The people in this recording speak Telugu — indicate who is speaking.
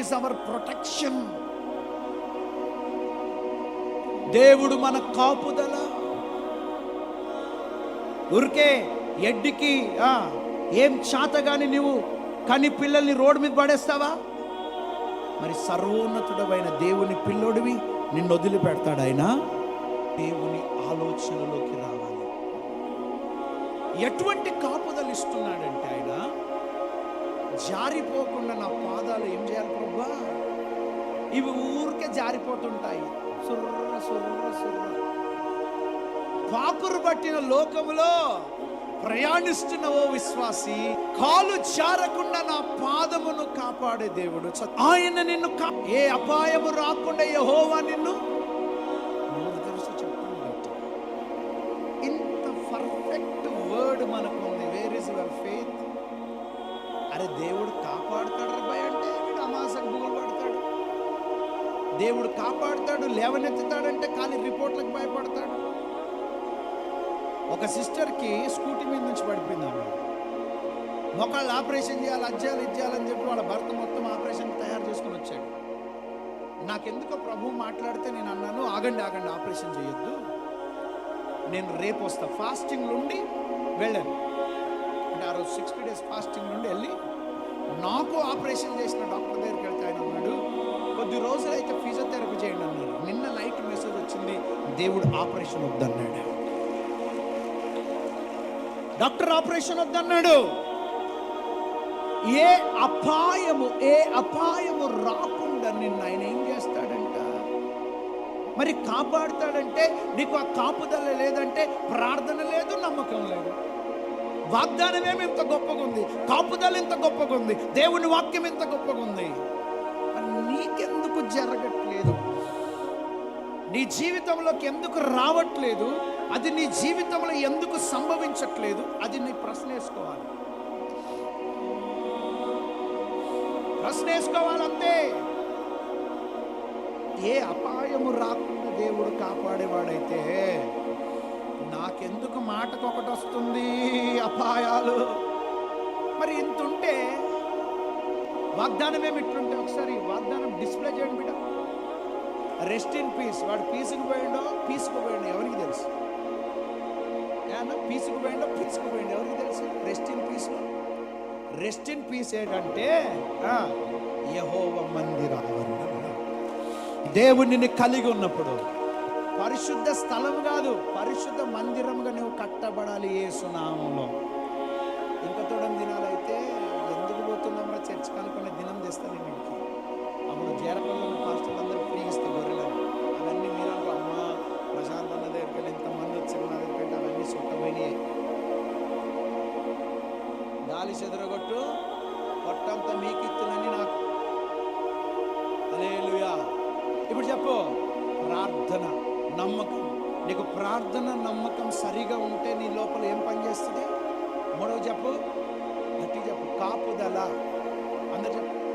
Speaker 1: ఈజ్ అవర్ ప్రొటెక్షన్ దేవుడు మన కాపుదల. ఊరికే ఎడ్డికి ఆ, ఏం చాతగాని నువ్వు కని పిల్లల్ని రోడ్డు మీద పడేస్తావా? మరి సర్వోన్నతుడమైన దేవుని పిల్లోడివి నిన్ను వదిలిపెడతాడు ఆయన. దేవుని ఆలోచనలోకి రావాలి. ఎటువంటి కాపుదలు ఇస్తున్నాడంటే ఆయన జారిపోకుండా నా పాదాలు ఏం చేయాలి ప్రభా? ఇవి ఊరికే జారిపోతుంటాయి. సుర్ర సుర్ర సుర్ర. పాకురు పట్టిన లోకములో ప్రయాణిస్తున్న ఓ విశ్వాసి కాలు జారకుండా నా పాదమును కాపాడే దేవుడు. ఆయన నిన్ను కా- ఏ అపాయము రాకుండా యహోవా నిన్ను ఇంత పర్ఫెక్ట్ వర్డ్ మనకు అరే దేవుడు కాపాడుతాడు రబ్బాయి అంటే వీడు అమాసకు భూములు పడతాడు దేవుడు కాపాడుతాడు లేవనెత్తుతాడంటే ఖాళీ రిపోర్ట్లకు భయపడతాడు. ఒక సిస్టర్కి స్కూటీ మీద నుంచి పడిపోయింది ఆమె మొక్కళ్ళు ఆపరేషన్ చేయాలి అజ్జాలు ఇచ్చేయాలని చెప్పి వాళ్ళ భర్త మొత్తం ఆపరేషన్ తయారు చేసుకుని వచ్చాడు. నాకెందుకో ప్రభు మాట్లాడితే నేను అన్నాను ఆగండి ఆగండి ఆపరేషన్ చేయొద్దు. నేను రేపు వస్తా ఫాస్టింగ్ నుండి వెళ్ళాను. అంటే ఆ రోజు సిక్స్టీ డేస్ ఫాస్టింగ్ నుండి వెళ్ళి నాకు ఆపరేషన్ చేసిన డాక్టర్ దగ్గరికి వెళ్తే ఆయన అన్నాడు కొద్ది రోజులు అయితే ఫిజియోథెరపీ చేయండి అన్నారు. నిన్న నైట్ మెసేజ్ వచ్చింది దేవుడు ఆపరేషన్ వద్దన్నాడు. డాక్టర్ ఆపరేషన్ వద్దన్నాడు. ఏ అపాయము ఏ అపాయము రాకుండా నిన్ను ఆయన ఏం చేస్తాడంట? మరి కాపాడుతాడంటే నీకు ఆ కాపుదల లేదంటే ప్రార్థన లేదు నమ్మకం లేదు. వాగ్దానం ఇంత గొప్పగా ఉంది. కాపుదల ఇంత గొప్పగా ఉంది. దేవుని వాక్యం ఇంత గొప్పగా ఉంది. నీకెందుకు జరగట్లేదు? నీ జీవితంలోకి ఎందుకు రావట్లేదు? అది నీ జీవితంలో ఎందుకు సంభవించట్లేదు? అది నీ ప్రశ్న వేసుకోవాలి. ప్రశ్న వేసుకోవాలంతే ఏ అపాయము రాకుండా దేవుడు కాపాడేవాడైతే నాకెందుకు మాటకు ఒకటి వస్తుంది అపాయాలు? మరి ఇంత ఉంటే వాగ్దానం ఏమి ఇట్లుంటే ఒకసారి వాగ్దానం డిస్ప్లే చేయండి బిడ్డ. రెస్ట్ ఇన్ పీస్ వాడు పీసుకు పోయిండో పీసుకు పోయిండో ఎవరికి తెలుసు? పీసుకు పోయిండో పీసుకు పోయిండో ఎవరికి తెలుసు? Rest in peace rest in peace ఏంటంటే యహోవ మందిర దేవుడిని కలిగి ఉన్నప్పుడు పరిశుద్ధ స్థలం కాదు పరిశుద్ధ మందిరంగా నువ్వు కట్టబడాలి ఏ సునామంలో ఇంకా తోడం దినాలైతే ఎందుకు పోతున్నామో చర్చ్ కనుక్కునే దినం తెస్తాను నేను అప్పుడు జీరపల్లి పాస్టర్లు అందరూ ప్రీగిస్తే ఇస్తే అవన్నీ మీరు అమ్మ ప్రశాంత్ అన్న దగ్గరికి వెళ్ళి ఇంతమంది వచ్చారు నా దగ్గరికి అవన్నీ సుట్టపోయినాయి గాలి చెదరగొట్టు పొట్టంతా మీకు ఇత్తునని నాకు. హల్లెలూయా. ఇప్పుడు చెప్పు ప్రార్థన. నమ్మకం. నీకు ప్రార్థన నమ్మకం సరిగా ఉంటే నీ లోపల ఏం పనిచేస్తుంది మూడవ చెప్పు. గట్టి చెప్పు. కాపుదల. అందరు చెప్పు.